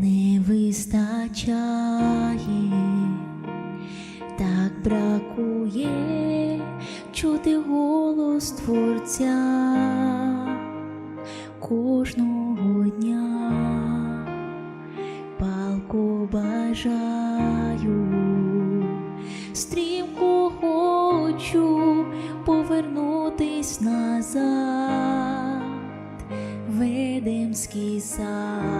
не вистачає, так бракує чути голос Творця кожного дня, палко бажаю, стрімко хочу повернутись назад в Едемський сад,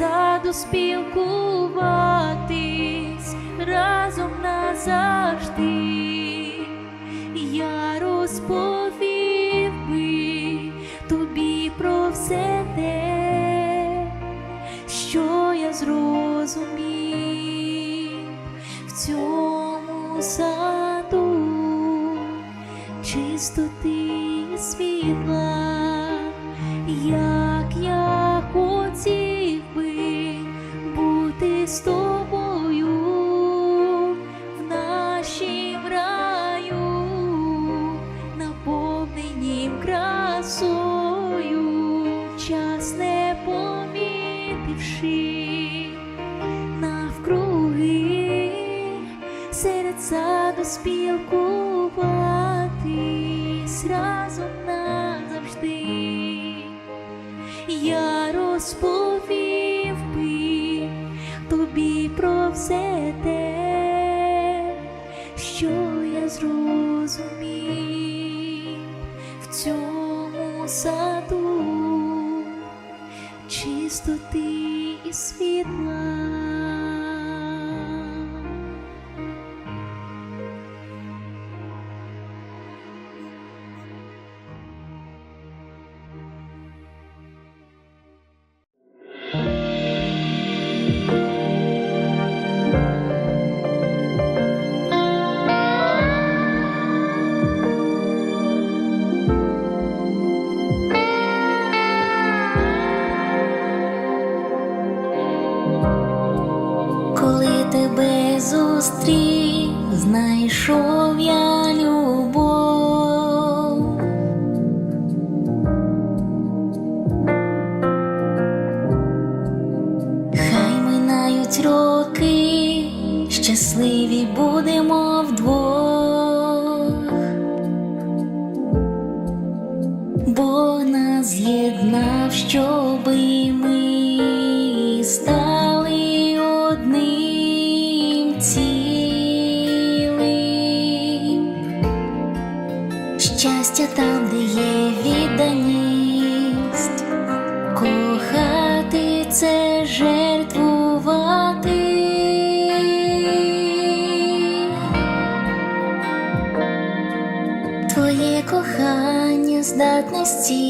саду спілкуватись разом назавжди. Я розповів би тобі про все те, що я зрозумів в цьому саду чистоти і світла, саду спілкуватись разом назавжди. Я розповів би тобі про все те, що я зрозумів в цьому саду чистоти це жертвувати, твоє кохання здатності.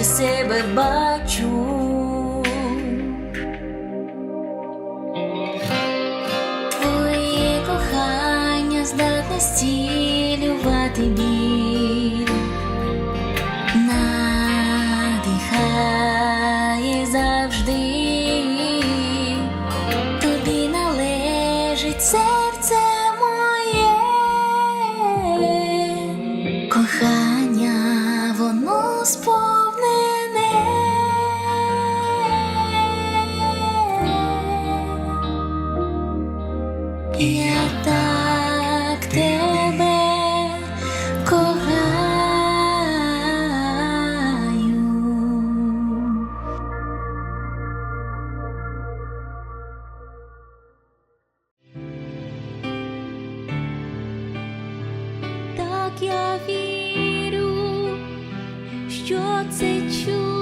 краще себе бачу. Твоє кохання здатне стілювати біль я вірю, що це чудо.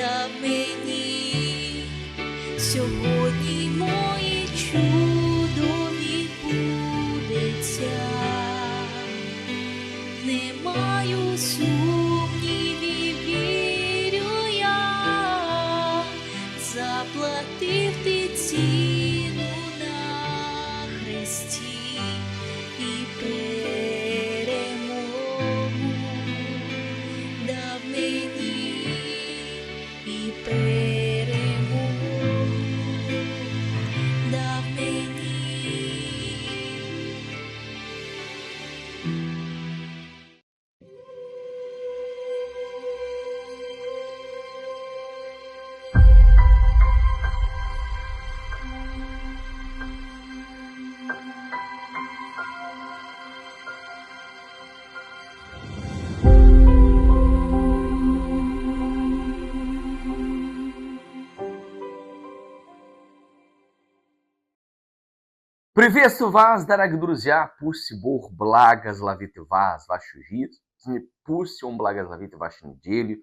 Дав мені. Сьогодні мої чудо Приветствую вас, дорогие друзья! Пусть Бог благословит вас, вашу жизнь, пусть Он благословит вашу неделю,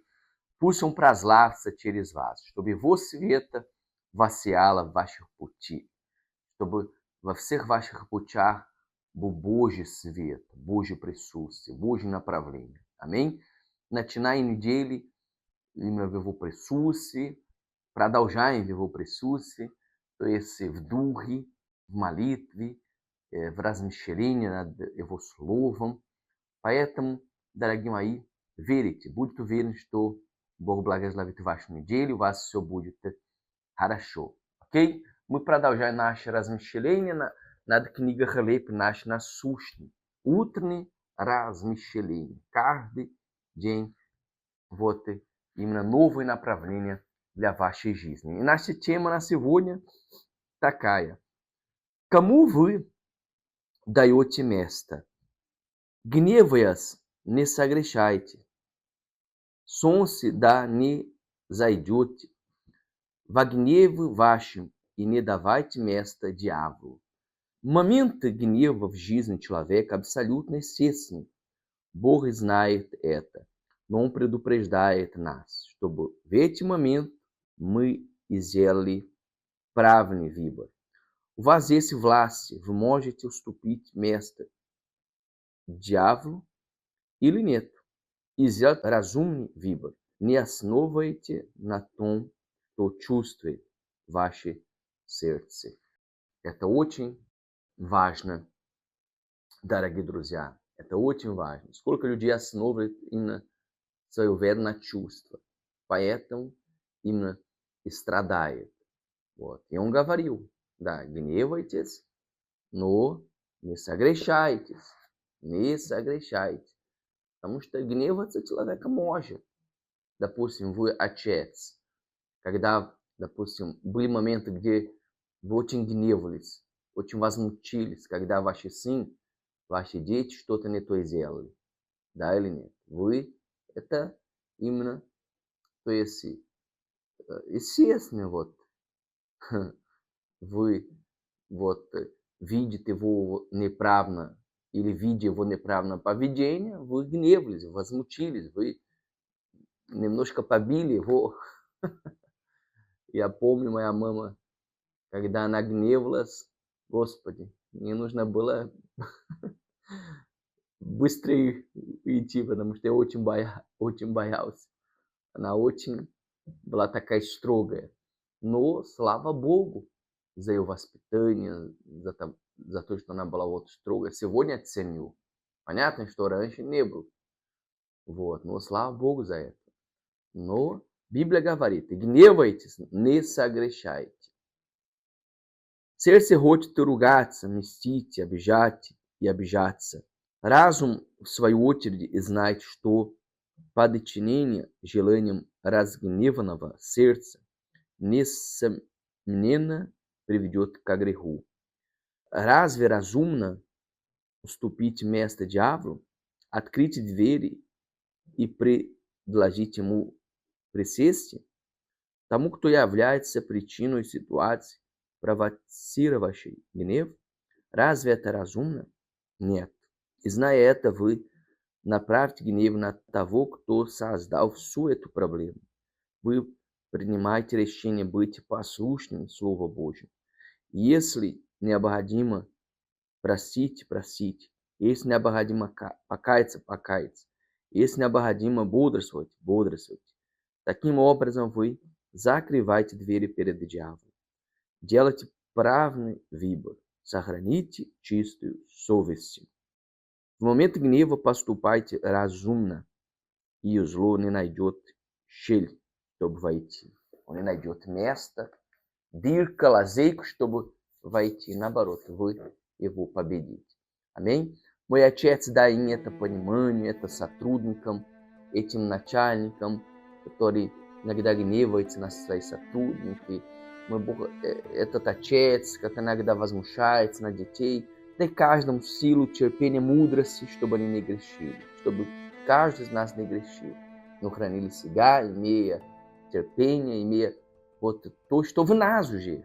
пусть Он прославится через вас, чтобы Его света воссияло в ваших пути, чтобы во всех ваших путях был Божий свет, Божье присутствие, Божье направление. Амém? Начиная неделю именно в Его присутствии, продолжаем в Его присутствии, то есть в Духе, в молитве, э, в размышлении над Его Словом. Поэтому, дорогие мои, верите, будьте уверены, что Бог благословит вашу неделю, у вас все будет хорошо. Окей? Мы продолжаем наше размышление на- над книгой Хлеб наш насущный. Утреннее размышление. Каждый день вот э, именно новое направление для вашей жизни. И наша тема на сегодня такая. Кому вы даете место? Гневаясь, не согрешайте. Сонце да не зайдете. Во гневе вашем и не давайте место дьяволу. Моменты гнева в жизни человека абсолютно естественны. Бог знает это, но Он предупреждает нас, чтобы в эти моменты мы сделали правильный выбор. У вас есть власть, вы можете уступить место дьяволу или нет. И сделать разумный выбор. Не основывайте на том, что чувствует ваше сердце. Это очень важно, дорогие друзья. Это очень важно. Сколько людей основывает именно свою веру на чувства. Поэтому именно и страдает. Вот. И он говорил, да, гневайтесь, но не согрешайтесь. Не согрешайте. Потому что гневаться человек может. Допустим, вы отец. Когда, допустим, были моменты, где вы очень гневались, очень возмутились, когда ваши сын, ваши дети что-то не то сделали. Да или нет? Вы это именно, то есть, э, естественно, вот, вы вот э, видите его неправильно или видя его неправильное поведение, вы гневались, возмутились, вы немножко побили его. Я помню, моя мама, когда она гневалась, Господи, мне нужно было быстрее идти, потому что я очень, боя... очень боялся. Она очень была такая строгая. Но, слава Богу, за ее воспитание, за, там, за то, что она была вот строгая. Сегодня ценю. Понятно, что раньше не был. Вот, но слава Богу за это. Но Библия говорит, гневайтесь, не согрешайте. Сердце хочет ругаться, мстить, обижать и обижаться. Разум, в свою очередь, знает, что подчинение желаниям разгневанного сердца несомненно приведет к греху. Разве разумно уступить место дьяволу, открыть двери и предложить ему присесть? Тому, кто является причиной ситуации, провоцировавшей гнев, разве это разумно? Нет. И зная это, вы направьте гнев на того, кто создал всю эту проблему. Вы принимаете решение быть послушным Слову Божьему. Если необходимо простить, простить. Если необходимо ка- покаяться, покаяться. Если необходимо бодрствовать, бодрствовать. Таким образом, вы закрываете двери перед дьяволом. Делайте правильный выбор. Сохраните чистую совесть. В момент гнева поступайте разумно, и зло не найдет щель, чтобы войти. Он не найдет места, дырка, лазейку, чтобы войти. Наоборот, вы его победите. Аминь. Мой отец дай им это понимание, это сотрудникам, этим начальникам, которые иногда гневаются на свои сотрудники. Мой Бог, э, этот отец, как иногда возмущается на детей, дай каждому силу, терпения, мудрости, чтобы они не грешили, чтобы каждый из нас не грешил, но хранили себя, имея терпение, имея вот то, что в нас уже,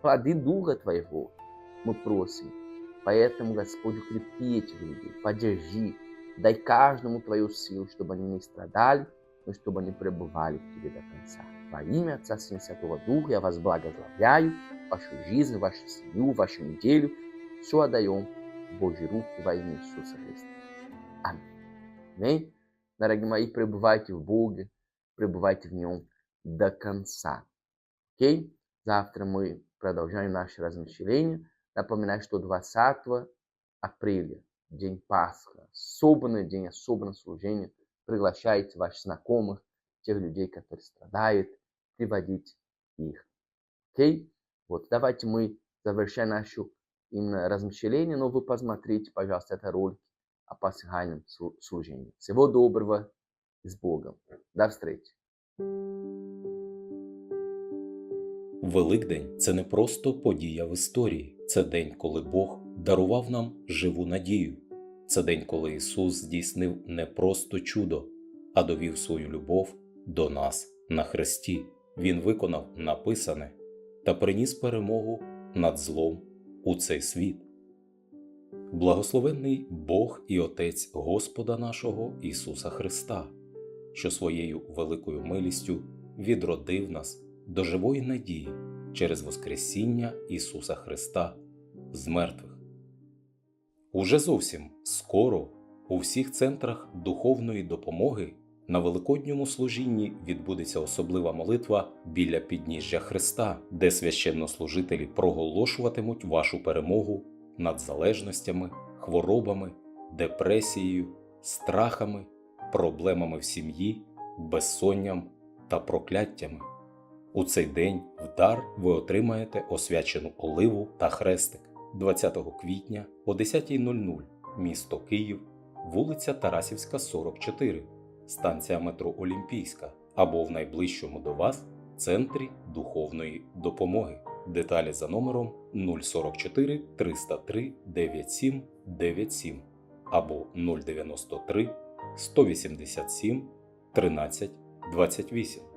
плоды Духа Твоего, мы просим. Поэтому, Господь, укрепи этих людей, поддержи, дай каждому Твою силу, чтобы они не страдали, но чтобы они пребывали в Тебе до конца. Во имя Отца, Сына и Святого Духа я вас благословляю, вашу жизнь, вашу семью, вашу неделю. Все отдаем в Божьи руки во имя Иисуса Христа. Аминь. Аминь. Дорогие мои, пребывайте в Боге, пребывайте в Нем до конца. Окей? Завтра мы продолжаем наше размышление. Напоминаю, что 20 апреля, день Пасха, особенный день, особенное служение. Приглашайте ваших знакомых, тех людей, которые страдают, приводить их. Окей? Вот, давайте мы завершаем наше именно размышление, но вы посмотрите, пожалуйста, это ролик о пасхальном слу- служении. Всего доброго с Богом. До встречи. Великдень це не просто подія в історії, це день, коли Бог дарував нам живу надію. Це день, коли Ісус здійснив не просто чудо, а довів свою любов до нас на хресті. Він виконав написане та приніс перемогу над злом у цей світ. Благословенний Бог і Отець Господа нашого Ісуса Христа, що своєю великою милістю відродив нас до живої надії через Воскресіння Ісуса Христа з мертвих. Уже зовсім скоро у всіх центрах духовної допомоги на Великодньому служінні відбудеться особлива молитва біля підніжжя Христа, де священнослужителі проголошуватимуть вашу перемогу над залежностями, хворобами, депресією, страхами, проблемами в сім'ї, безсонням та прокляттями. У цей день в дар ви отримаєте освячену оливу та хрестик 20 квітня о 10.00 місто Київ, вулиця Тарасівська, 44, станція метро Олімпійська або в найближчому до вас центрі духовної допомоги. Деталі за номером 044 303 97 97 або 093 187 13 28.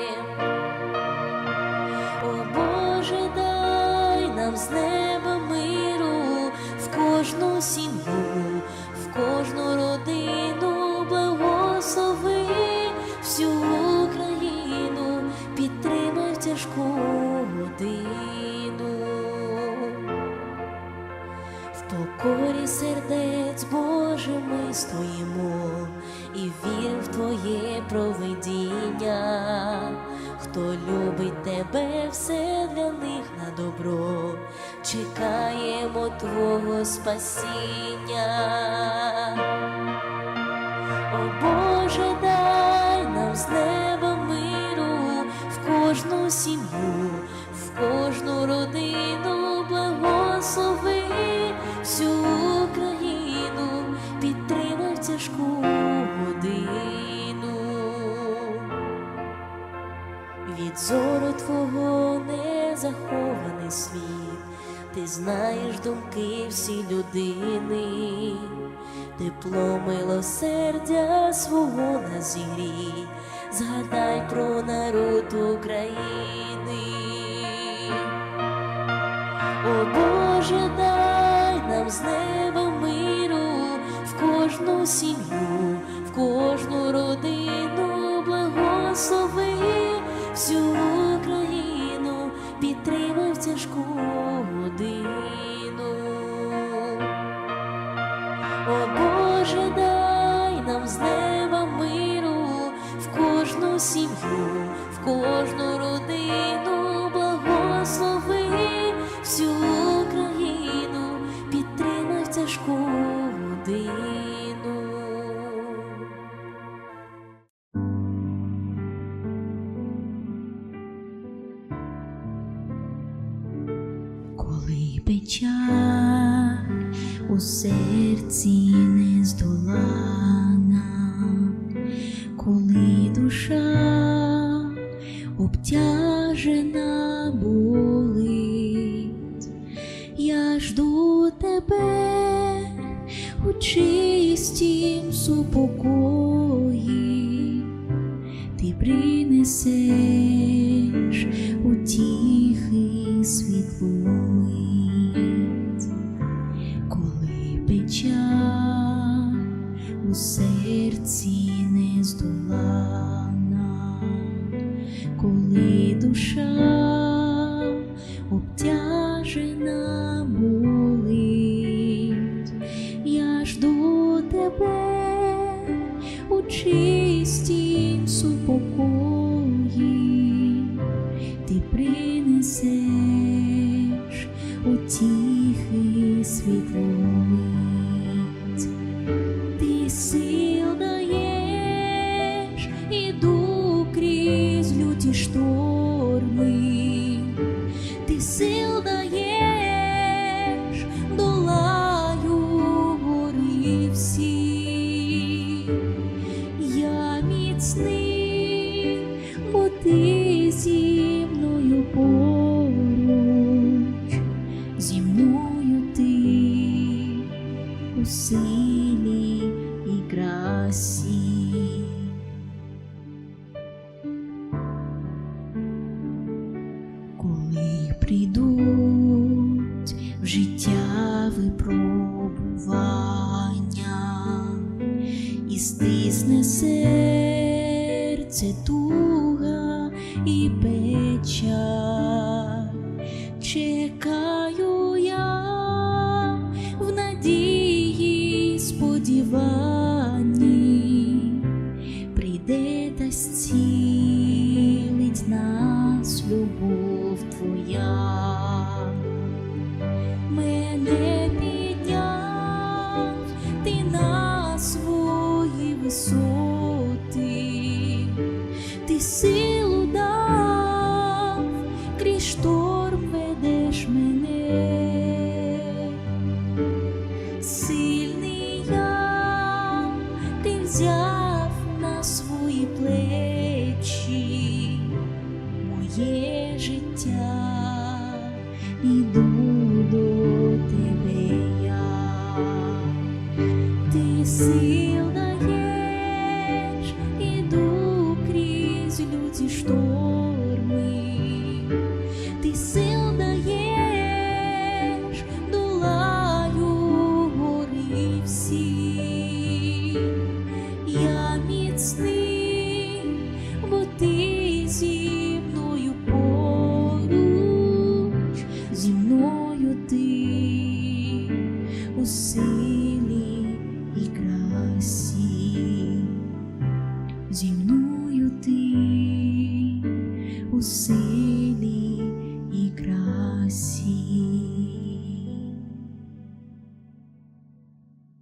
Ми стоїмо і вір в Твоє провидіння. Хто любить тебе, все для них на добро, чекаємо Твого спасіння. О Боже, зору Твого не захований світ, ти знаєш думки всі людини, тепло милосердя свого на зігрій, згадай про народ України. О Боже, дай нам з неба миру в кожну сім'ю, в кожну родину обтяжена болить, я жду тебе у чистім супокої, ти принесеш утіхи світлоїть, sweetly. Se Setuga i pecha. піду до тебе я, ти сила.